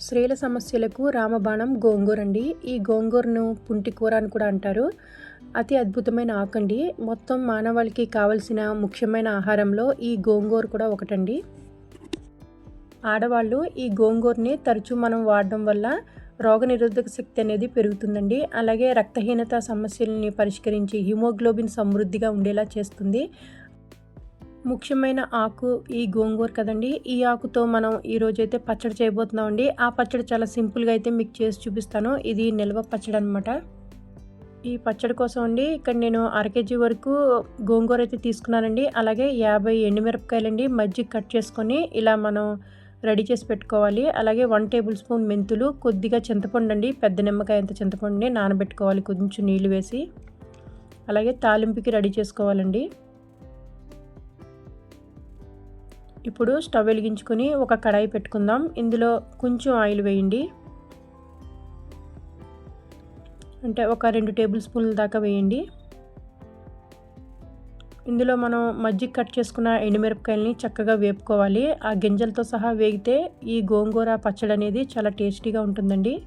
స్త్రీల సమస్యలకు రామబాణం గోంగూర అండి ఈ గోంగూరను పుంటి కూర అని కూడా అంటారు. అతి అద్భుతమైన ఆకండి. మొత్తం మానవాళికి కావలసిన ముఖ్యమైన ఆహారంలో ఈ గోంగూర కూడా ఒకటండి. ఆడవాళ్ళు ఈ గోంగూరని తరచూ మనం వాడడం వల్ల రోగనిరోధక శక్తి అనేది పెరుగుతుందండి. అలాగే రక్తహీనత సమస్యలని పరిష్కరించి హిమోగ్లోబిన్ సమృద్ధిగా ఉండేలా చేస్తుంది. ముఖ్యమైన ఆకు ఈ గోంగూర కదండి. ఈ ఆకుతో మనం ఈరోజైతే పచ్చడి చేయబోతున్నామండి. ఆ పచ్చడి చాలా సింపుల్గా అయితే మీకు చేసి చూపిస్తాను. ఇది నిల్వ పచ్చడి అనమాట ఈ పచ్చడి కోసం అండి ఇక్కడ నేను అర కేజీ వరకు గోంగూర అయితే తీసుకున్నానండి. అలాగే యాభై ఎండుమిరపకాయలండి మజ్జిగ కట్ చేసుకొని ఇలా మనం రెడీ చేసి పెట్టుకోవాలి. అలాగే వన్ టేబుల్ స్పూన్ మెంతులు కొద్దిగా చింతపండు అండి పెద్ద నిమ్మకాయ అంత చింతపండుని నానబెట్టుకోవాలి. కొంచెం నీళ్ళు వేసి. అలాగే తాలింపుకి రెడీ చేసుకోవాలండి. ఇప్పుడు స్టవ్ వెలిగించుకొని ఒక కడాయి పెట్టుకుందాం. ఇందులో కొంచెం ఆయిల్ వేయండి. అంటే ఒక రెండు టేబుల్ స్పూన్ల దాకా వేయండి. ఇందులో మనం మజ్జిగ కట్ చేసుకున్న ఎండుమిరపకాయలని చక్కగా వేపుకోవాలి. ఆ గింజలతో సహా వేగితే ఈ గోంగూర పచ్చడి అనేది చాలా టేస్టీగా ఉంటుందండి.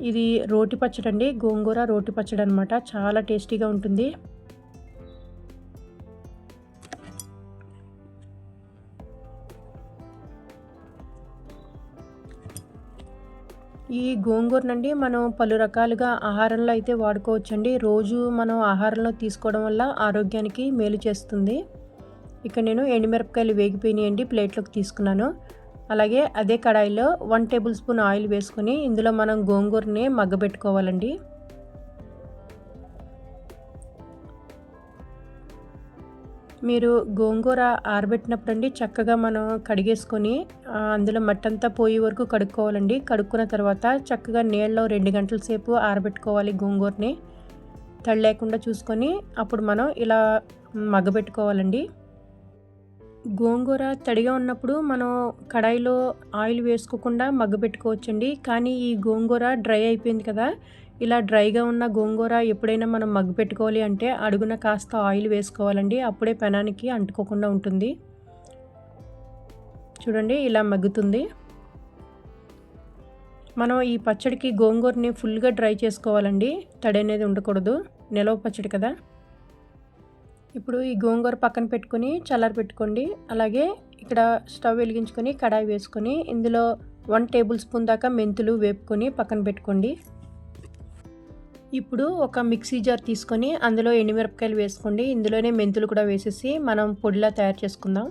ఇది రోటి పచ్చడి అండి గోంగూర రోటి పచ్చడి అనమాట చాలా టేస్టీగా ఉంటుంది. ఈ గోంగూరనండి మనం పలు రకాలుగా ఆహారంలో అయితే వాడుకోవచ్చండి. రోజు మనం ఆహారంలో తీసుకోవడం వల్ల ఆరోగ్యానికి మేలు చేస్తుంది. ఇక్కడ నేను ఎండుమిరపకాయలు వేగిపోయినాయండి ప్లేట్లోకి తీసుకున్నాను. అలాగే అదే కడాయిలో వన్ టేబుల్ స్పూన్ ఆయిల్ వేసుకొని ఇందులో మనం గోంగూరని మగ్గబెట్టుకోవాలండి. మీరు గోంగూర ఆరబెట్టినప్పుడు అండి చక్కగా మనం కడిగేసుకొని అందులో మట్టంతా పోయే వరకు కడుక్కోవాలండి. కడుక్కున్న తర్వాత చక్కగా నీళ్ళలో రెండు గంటల సేపు ఆరబెట్టుకోవాలి గోంగూరని. తడి లేకుండా చూసుకొని అప్పుడు మనం ఇలా మగ్గబెట్టుకోవాలండి. గోంగూర తడిగా ఉన్నప్పుడు మనం కడాయిలో ఆయిల్ వేసుకోకుండా మగ్గబెట్టుకోవచ్చండి. కానీ ఈ గోంగూర డ్రై అయిపోయింది కదా ఇలా డ్రైగా ఉన్న గోంగూర ఎప్పుడైనా మనం మగ్గు పెట్టుకోవాలి అంటే అడుగున కాస్త ఆయిల్ వేసుకోవాలండి. అప్పుడే పెనానికి అంటుకోకుండా ఉంటుంది. చూడండి ఇలా మగ్గుతుంది. మనం ఈ పచ్చడికి గోంగూరని ఫుల్గా డ్రై చేసుకోవాలండి. తడి అనేది ఉండకూడదు. నిలవ పచ్చడి కదా. ఇప్పుడు ఈ గోంగూర పక్కన పెట్టుకొని చల్లారి పెట్టుకోండి. అలాగే ఇక్కడ స్టవ్ వెలిగించుకొని కడాయి వేసుకొని ఇందులో వన్ టేబుల్ స్పూన్ దాకా మెంతులు వేపుకొని పక్కన పెట్టుకోండి. ఇప్పుడు ఒక మిక్సీ జార్ తీసుకొని అందులో ఎండుమిరపకాయలు వేసుకోండి. ఇందులోనే మెంతులు కూడా వేసేసి మనం పొడిలా తయారు చేసుకుందాం.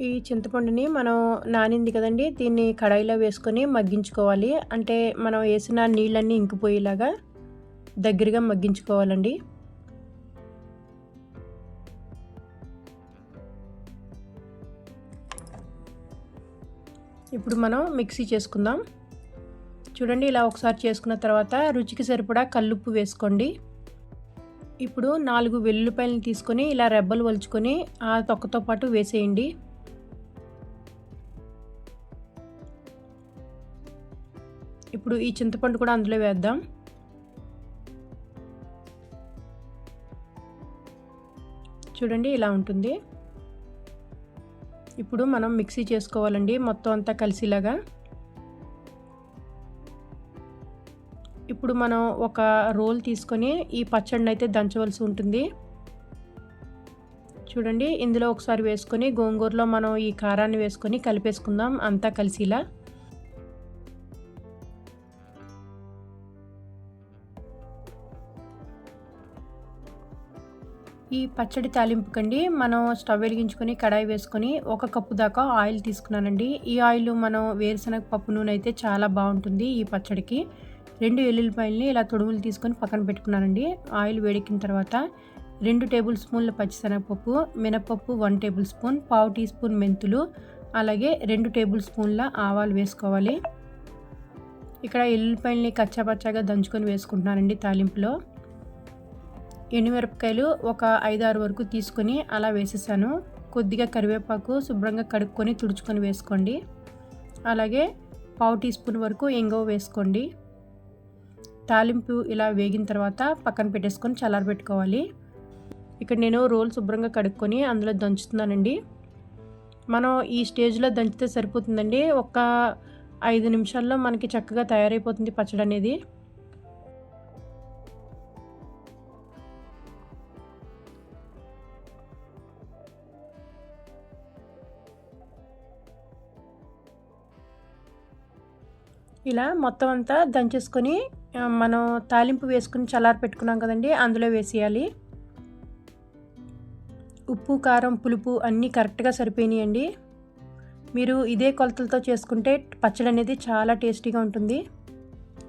ఈ చింతపండుని మనం నానింది కదండి దీన్ని కడాయిలో వేసుకొని మగ్గించుకోవాలి. అంటే మనం వేసిన నీళ్ళన్నీ ఇంకిపోయేలాగా దగ్గరగా మగ్గించుకోవాలండి. ఇప్పుడు మనం మిక్సీ చేసుకుందాం. చూడండి ఇలా ఒకసారి చేసుకున్న తర్వాత రుచికి సరిపడా కల్లుప్పు వేసుకోండి. ఇప్పుడు నాలుగు వెల్లుల్లిపాయలను తీసుకొని ఇలా రెబ్బలు వలుచుకొని ఆ తొక్కతో పాటు వేసేయండి. ఇప్పుడు ఈ చింతపండు కూడా అందులో వేద్దాం. చూడండి ఇలా ఉంటుంది. ఇప్పుడు మనం మిక్సీ చేసుకోవాలండి మొత్తం అంతా కలిసిలాగా. ఇప్పుడు మనం ఒక రోల్ తీసుకొని ఈ పచ్చడిని అయితే దంచవలసి ఉంటుంది. చూడండి ఇందులో ఒకసారి వేసుకొని గోంగూరలో మనం ఈ కారాన్ని వేసుకొని కలిపేసుకుందాం. అంతా కలిసిలా. ఈ పచ్చడి తాలింపుకండి మనం స్టవ్ వెలిగించుకొని కడాయి వేసుకొని ఒక కప్పు దాకా ఆయిల్ తీసుకున్నానండి. ఈ ఆయిల్ మనం వేరుశనగ పప్పు నూనె అయితే చాలా బాగుంటుంది ఈ పచ్చడికి. రెండు ఎల్లుల్లిపాయలని ఇలా తొడుములు తీసుకొని పక్కన పెట్టుకున్నానండి. ఆయిల్ వేడెక్కిన తర్వాత రెండు టేబుల్ స్పూన్ల పచ్చిశనగపప్పు మినపప్పు వన్ టేబుల్ స్పూన్ పావు టీ స్పూన్ మెంతులు అలాగే రెండు టేబుల్ స్పూన్ల ఆవాలు వేసుకోవాలి. ఇక్కడ ఎల్లుల్లిపాయలని కచ్చాపచ్చాగా దంచుకొని వేసుకుంటున్నానండి తాలింపులో. ఎండుమిరపకాయలు ఒక ఐదు ఆరు వరకు తీసుకొని అలా వేసేసాను. కొద్దిగా కరివేపాకు శుభ్రంగా కడుక్కొని తుడుచుకొని వేసుకోండి. అలాగే పావు టీ స్పూన్ వరకు ఎంగవ వేసుకోండి. తాలింపు ఇలా వేగిన తర్వాత పక్కన పెట్టేసుకొని చల్లారబెట్టుకోవాలి ఇక్కడ నేను రోల్ శుభ్రంగా కడుక్కొని అందులో దంచుతున్నానండి. మనం ఈ స్టేజ్లో దంచితే సరిపోతుందండి. ఒక ఐదు నిమిషాల్లో మనకి చక్కగా తయారైపోతుంది పచ్చడి అనేది. ఇలా మొత్తం అంతా దంచేసుకొని మనం తాలింపు వేసుకుని చల్లారి పెట్టుకున్నాం కదండి అందులో వేసేయాలి. ఉప్పు కారం పులుపు అన్నీ కరెక్ట్గా సరిపోయినాయండి. మీరు ఇదే కొలతలతో చేసుకుంటే పచ్చడి అనేది చాలా టేస్టీగా ఉంటుంది.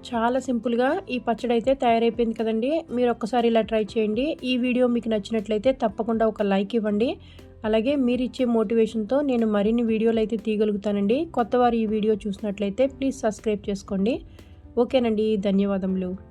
చాలా సింపుల్గా ఈ పచ్చడి అయితే తయారైపోయింది కదండి. మీరు ఒక్కసారి ఇలా ట్రై చేయండి. ఈ వీడియో మీకు నచ్చినట్లయితే తప్పకుండా ఒక లైక్ ఇవ్వండి. అలాగే మీరు ఇచ్చే మోటివేషన్తో నేను మరిన్ని వీడియోలు అయితే తీయగలుగుతానండి. కొత్తవారు ఈ వీడియో చూసినట్లయితే ప్లీజ్ సబ్స్క్రైబ్ చేసుకోండి. ఓకేనండి ధన్యవాదములు.